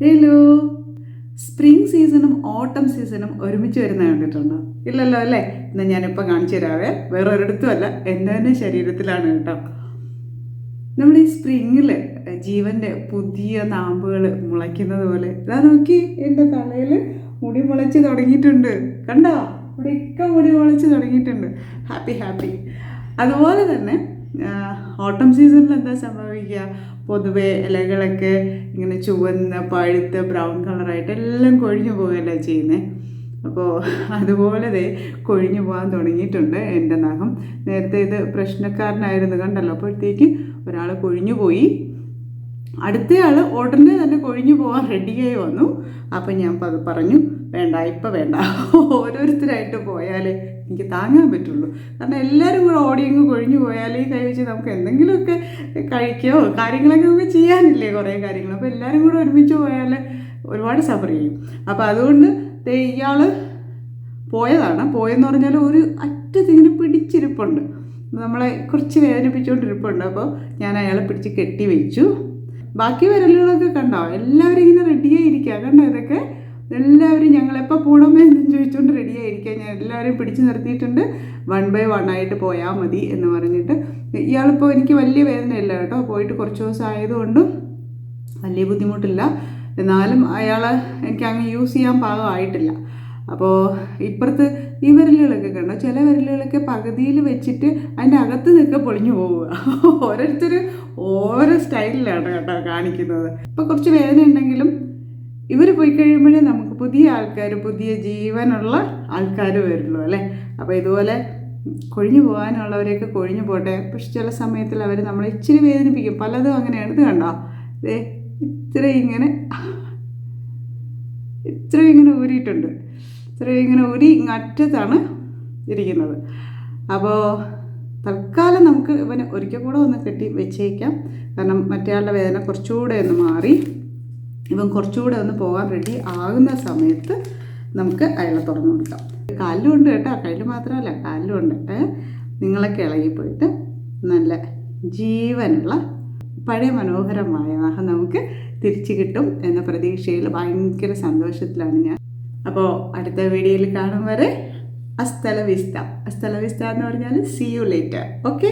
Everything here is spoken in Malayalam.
ഹലോ. സ്പ്രിംഗ് സീസണും ഓട്ടം സീസണും ഒരുമിച്ച് വരുന്ന കണ്ടിട്ടുണ്ടോ? ഇല്ലല്ലോ അല്ലേ? എന്നാൽ ഞാനിപ്പോൾ കാണിച്ചു തരാവേ. വേറെ ഒരിടത്തും അല്ല എന്റെ തന്നെ ശരീരത്തിലാണ് കേട്ടോ. നമ്മൾ ഈ സ്പ്രിങ്ങിൽ ജീവന്റെ പുതിയ നാമ്പുകൾ മുളയ്ക്കുന്നത് പോലെ. ഇതാ നോക്കി എന്റെ തലയിൽ മുടി മുളച്ച് തുടങ്ങിയിട്ടുണ്ട്. കണ്ടോ? ഇവിടെയൊക്കെ മുടി മുളച്ച് തുടങ്ങിയിട്ടുണ്ട്. Happy happy. അതുപോലെ തന്നെ ഓട്ടം സീസണിൽ എന്താ സംഭവിക്കുക? പൊതുവെ ഇലകളൊക്കെ ഇങ്ങനെ ചുവന്ന പഴുത്ത് ബ്രൗൺ കളറായിട്ട് എല്ലാം കൊഴിഞ്ഞു പോവുകയല്ലേ ചെയ്യുന്നത് അപ്പോൾ അതുപോലെ കൊഴിഞ്ഞു പോകാൻ തുടങ്ങിയിട്ടുണ്ട് എന്റെ നഖം നേരത്തെ ഇത് പ്രശ്നക്കാരനായിരുന്നു കണ്ടല്ലോ അപ്പോഴത്തേക്ക് ഒരാൾ കൊഴിഞ്ഞു പോയി. അടുത്തയാൾ ഉടനെ തന്നെ കൊഴിഞ്ഞു പോകാൻ റെഡിയായി വന്നു. അപ്പം ഞാൻ അത് പറഞ്ഞു വേണ്ട ഇപ്പം വേണ്ട. ഓരോരുത്തരായിട്ട് പോയാലേ എനിക്ക് താങ്ങാൻ പറ്റുള്ളൂ. കാരണം എല്ലാവരും കൂടെ ഓടിയങ്ങ് കൊഴിഞ്ഞു പോയാലേ കൈ വെച്ച് നമുക്ക് എന്തെങ്കിലുമൊക്കെ കഴിക്കോ കാര്യങ്ങളൊക്കെ നമുക്ക് ചെയ്യാനില്ലേ കുറേ കാര്യങ്ങൾ. അപ്പോൾ എല്ലാവരും കൂടെ ഒരുമിച്ച് പോയാൽ ഒരുപാട് സഫർ ചെയ്യും. അപ്പോൾ അതുകൊണ്ട് ഇയാൾ പോയതാണ്. പോയെന്ന് പറഞ്ഞാൽ ഒരു അറ്റത്തിങ്ങനെ പിടിച്ചിരിപ്പുണ്ട്. നമ്മളെ കുറച്ച് വേദനിപ്പിച്ചുകൊണ്ടിരിപ്പുണ്ട് അപ്പോൾ ഞാൻ അയാളെ പിടിച്ച് കെട്ടി വെച്ചു. ബാക്കി വിരലുകളൊക്കെ കണ്ടോ? എല്ലാവരും ഇങ്ങനെ റെഡിയായി ഇരിക്കുക കണ്ടോ ഇതൊക്കെ? എല്ലാവരും ഞങ്ങളെപ്പോൾ പോകണമേ എന്ന് ചോദിച്ചുകൊണ്ട് റെഡിയായി ആയിരിക്കുക ഞാൻ എല്ലാവരും പിടിച്ചു നിർത്തിയിട്ടുണ്ട്. വൺ ബൈ വൺ ആയിട്ട് പോയാൽ മതി എന്ന് പറഞ്ഞിട്ട്. ഇയാളിപ്പോൾ എനിക്ക് വലിയ വേദനയില്ല കേട്ടോ. പോയിട്ട് കുറച്ച് ദിവസം ആയതുകൊണ്ടും വലിയ ബുദ്ധിമുട്ടില്ല. എന്നാലും അയാൾ എനിക്ക് അങ്ങ് യൂസ് ചെയ്യാൻ പാകമായിട്ടില്ല. അപ്പോൾ ഇപ്പുറത്ത് ഈ വിരലുകളൊക്കെ കണ്ടോ? ചില വിരലുകളൊക്കെ പകുതിയിൽ വെച്ചിട്ട് അതിന്റെ അകത്ത് നിൽക്കെ പൊളിഞ്ഞു പോവുക. ഓരോരുത്തർ ഓരോ സ്റ്റൈലിലാണ് കേട്ടോ കാണിക്കുന്നത്. ഇപ്പോൾ കുറച്ച് വേദന ഉണ്ടെങ്കിലും ഇവർ പോയി കഴിയുമ്പോഴേ നമുക്ക് പുതിയ ആൾക്കാർ പുതിയ ജീവനുള്ള ആൾക്കാർ വരുള്ളൂ അല്ലേ? അപ്പോൾ ഇതുപോലെ കൊഴിഞ്ഞു പോകാനുള്ളവരെയൊക്കെ കൊഴിഞ്ഞു പോട്ടെ. പക്ഷെ ചില സമയത്തിൽ അവർ നമ്മളെ ഇച്ചിരി വേദനിപ്പിക്കും. പലതും അങ്ങനെയാണ് ഇത് കണ്ടോ? ദേ ഇത്ര ഇങ്ങനെ ഇത്ര ഇങ്ങനെ ഊരിയിട്ടുണ്ട്. ഇത്ര ഇങ്ങനെ ഊരി അറ്റത്താണ് ഇരിക്കുന്നത്. അപ്പോൾ തൽക്കാലം നമുക്ക് ഇവന് ഒരിക്കൽ കൂടെ ഒന്ന് കെട്ടി വെച്ചേക്കാം. കാരണം മറ്റേയാളുടെ വേദന കുറച്ചുകൂടെ ഒന്ന് മാറി. ഇവൻ കുറച്ചുകൂടെ ഒന്ന് പോകാൻ റെഡി ആകുന്ന സമയത്ത് നമുക്ക് അയാളെ തുറന്നു കൊടുക്കാം. കാലിലും ഉണ്ട് കേട്ടോ. കയ്യിൽ മാത്രമല്ല കാലിലും ഉണ്ട്. നിങ്ങളൊക്കെ ഇളകിപ്പോയിട്ട് നല്ല ജീവനുള്ള പഴയ മനോഹരമായ നമുക്ക് തിരിച്ചു കിട്ടും എന്ന പ്രതീക്ഷയിൽ ഭയങ്കര സന്തോഷത്തിലാണ് ഞാൻ. അപ്പോൾ അടുത്ത വീഡിയോയിൽ കാണും വരെ. അസ്തല വിസ്ത അസ്തല വിസ്ത എന്ന് പറഞ്ഞാൽ സി യു ലേറ്റർ ഓക്കെ